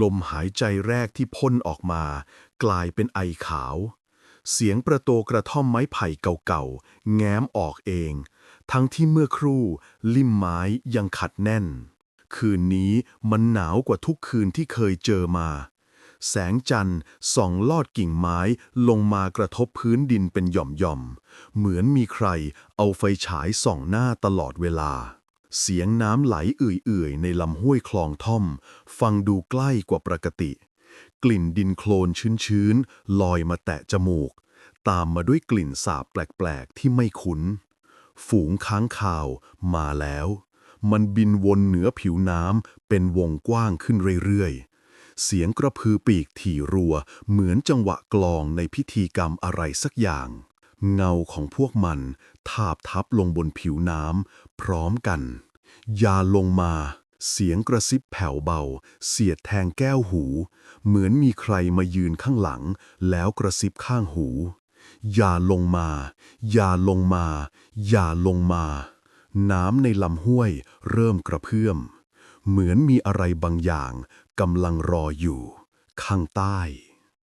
ลมหายใจแรกที่พ่นออกมา กลายเป็นไอขาว เสียงประโตกระท่อมไม้ไผ่เก่าๆ แง้มออกเอง ทั้งที่เมื่อครู่ลิ่มไม้ยังขัดแน่น คืนนี้มันหนาวกว่าทุกคืนที่เคยเจอมา แสงจันทร์ส่องลอดกิ่งไม้ลงมากระทบพื้นดินเป็นหย่อมๆ เหมือนมีใครเอาไฟฉายส่องหน้าตลอดเวลา เสียงน้ำไหลเอื่อยๆ ในลำห้วยคลองท่อม ฟังดูใกล้กว่าปกติ กลิ่นดินโคลนชื้นๆ ลอยมาแตะจมูก ตามมาด้วยกลิ่นสาบแปลกๆ ที่ไม่คุ้น ฝูงค้างคาวมาแล้ว มันบินวนเหนือผิวน้ำเป็นวงกว้างขึ้นเรื่อยๆ เสียงกระพือปีกถี่รัว เหมือนจังหวะกลองในพิธีกรรมอะไรสักอย่าง เงาของพวกมันทาบทับลงบนผิวน้ำพร้อมกัน ยาลงมา เสียงกระซิบแผ่วเบา เสียดแทงแก้วหู เหมือนมีใครมายืนข้างหลัง แล้วกระซิบข้างหู อย่าลงมา อย่าลงมา อย่าลงมา น้ำในลำห้วยเริ่มกระเพื่อม เหมือนมีอะไรบางอย่างกำลังรออยู่ ข้างใต้